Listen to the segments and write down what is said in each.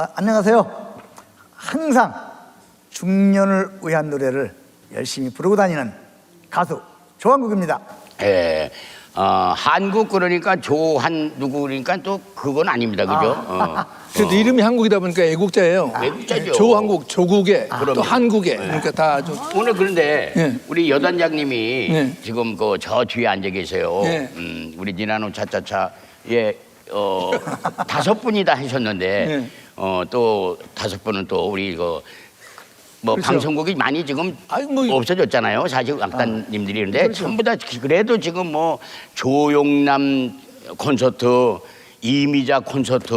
아, 안녕하세요. 항상 중년을 위한 노래를 열심히 부르고 다니는 가수 조한국입니다. 예. 어, 한국 그러니까 조한 누구 그러니까 또 그건 아닙니다. 그죠? 어. 그래도 이름이 한국이다 보니까 애국자예요. 애국자죠. 조한국, 조국의 그럼요. 또 한국의 그러니까 다 아주 오늘 그런데 예. 우리 여단장님이 예. 지금 그 저 뒤에 앉아 계세요. 예. 음, 우리 니나노 차차차 예, 어, 다섯 분이다 하셨는데 예. 어, 또 다섯 분은 또 우리 그뭐 그렇죠. 방송국이 많이 지금 아이, 뭐- 없어졌잖아요. 사실 악단님들이 그런데 그렇죠. 전부 다 그래도 지금 뭐 조용남 콘서트 이미자 콘서트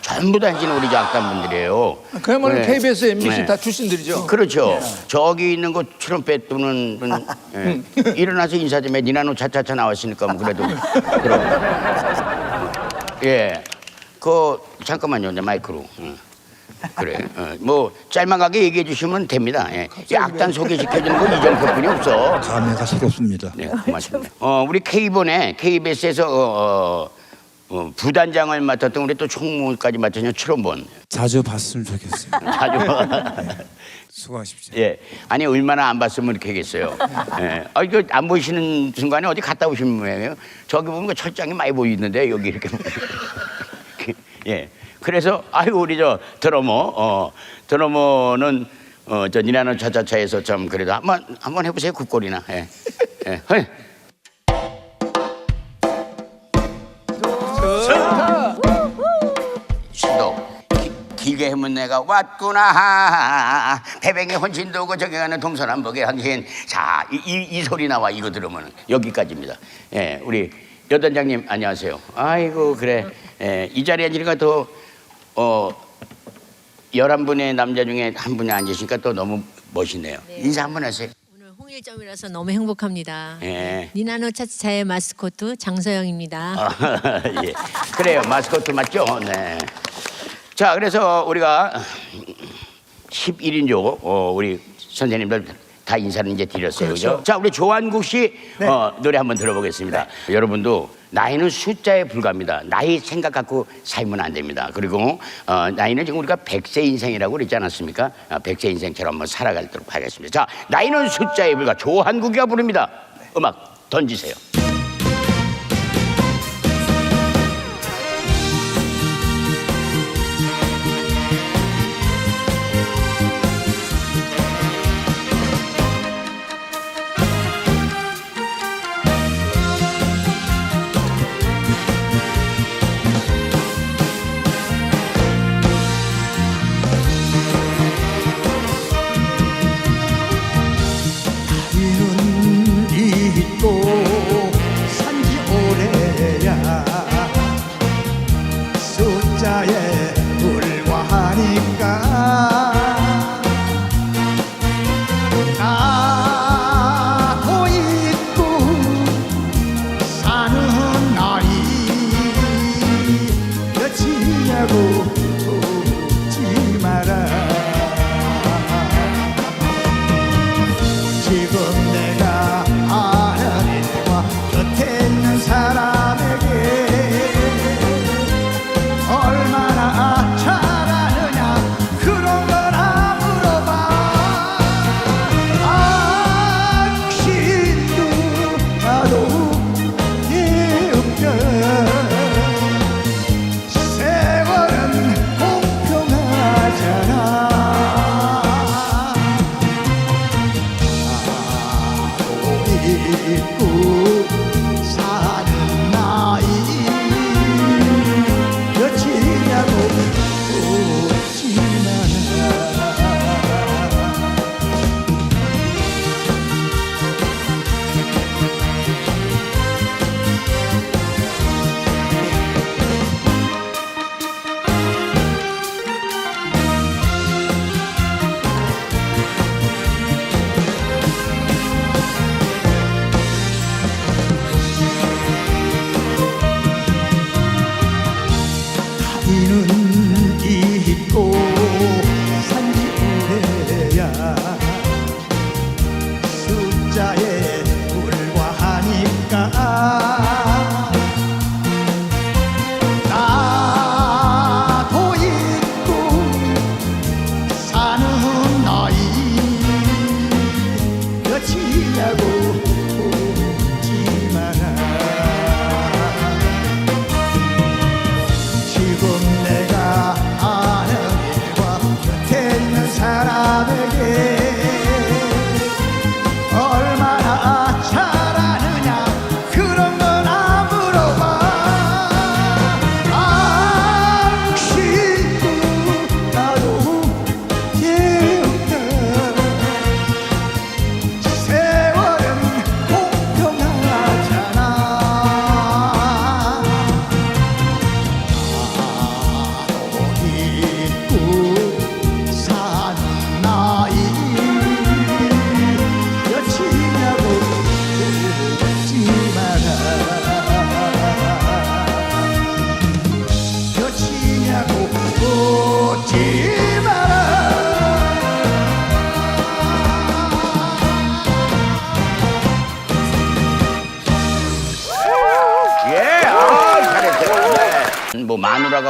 전부 다 하시는 우리 저 악단분들이에요. 그야말로 네. KBS, MBC 네. 다 출신들이죠. 그렇죠. 저기 있는 거 트럼펫 두는 분 예. 일어나서 인사 좀 해. 니나노 차차차 나왔으니까 뭐 그래도 그럼 예. 그 잠깐만요. 내 마이크로. 응. 그래. 어, 뭐 짤막하게 얘기해 주시면 됩니다. 예. 이 악단 소개시켜주는 건 이정표뿐이 없어. 감회가 새롭습니다. 네, 고맙습니다. 어, 우리 K본에 KBS에서 어, 어, 어, 부단장을 맡았던 우리 또 총무까지 맡으신 추론본 자주 봤으면 좋겠어요. 자주 수고하십시오. 예. 아니 얼마나 안 봤으면 이렇게 하겠어요. 예. 아 이거 안 보이시는 순간에 어디 갔다 오신 모양이에요. 저기 보면 그 철장이 많이 보이는데 여기 이렇게. 예. 그래서 아유 우리 저 드러머 어 드러머는 어저 니나노 차차차에서 좀 그래도 한번 한번 해보세요 국골이나. 예. 예. 허이. 신도 기- 길게 해면 내가 왔구나 배뱅이 혼신도 고 저기 가는 동서남북의 한신 자이 이, 이 소리 나와 이거 들으면 여기까지입니다 예 우리 여단장님 안녕하세요 아이고 그래 예, 이 자리에 앉으니까 또어 열한 분의 남자 중에 한 분이 앉으시니까 또 너무 멋있네요 인사 한번 하세요 오늘 홍일점이라서 너무 행복합니다. 예. 니나노 차차차의 마스코트 장서영입니다. 아, 예. 그래요. 마스코트 맞죠? 네. 자, 그래서 우리가 11인조 어, 우리 선생님들 다 인사를 이제 드렸어요. 그죠? 그렇죠. 자, 우리 조한국 씨 네. 어, 노래 한번 들어보겠습니다. 여러분도 나이는 숫자에 불과합니다. 나이 생각 갖고 살면 안 됩니다. 그리고 어, 나이는 지금 우리가 백세 인생이라고 그랬지 않았습니까? 어, 백세 인생처럼 한번 살아가도록 하겠습니다. 자, 나이는 숫자에 불과 조한국이가 부릅니다. 음악 던지세요.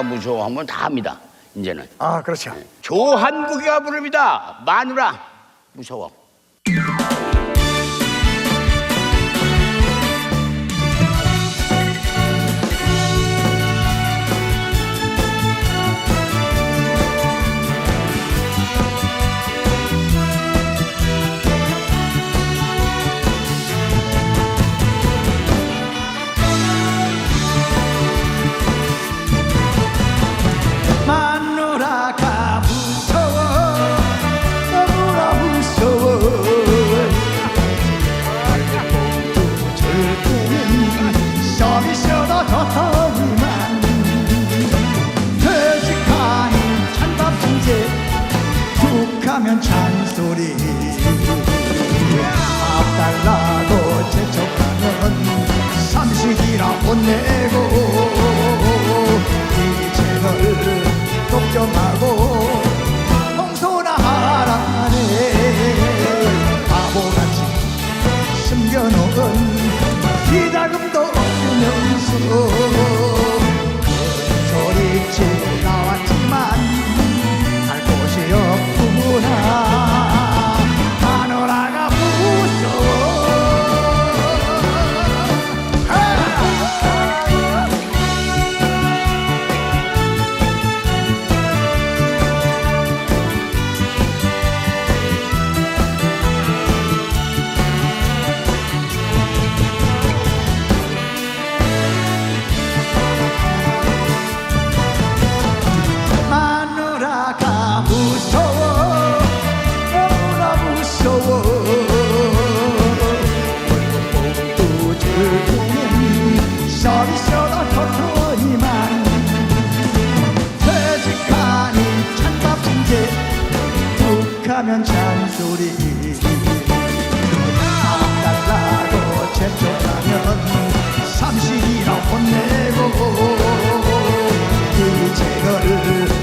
무서워하면 다 합니다. 이제는 아 그렇죠 조한국이가 부릅니다. 마누라 무서워. 잔소리. 밥 달라고 재촉하면 삼식이라 혼내고 이제를 걱정하고 하면 잔소리. 밥 달라고 재촉하면 삼식이라 혼내고 이제 너를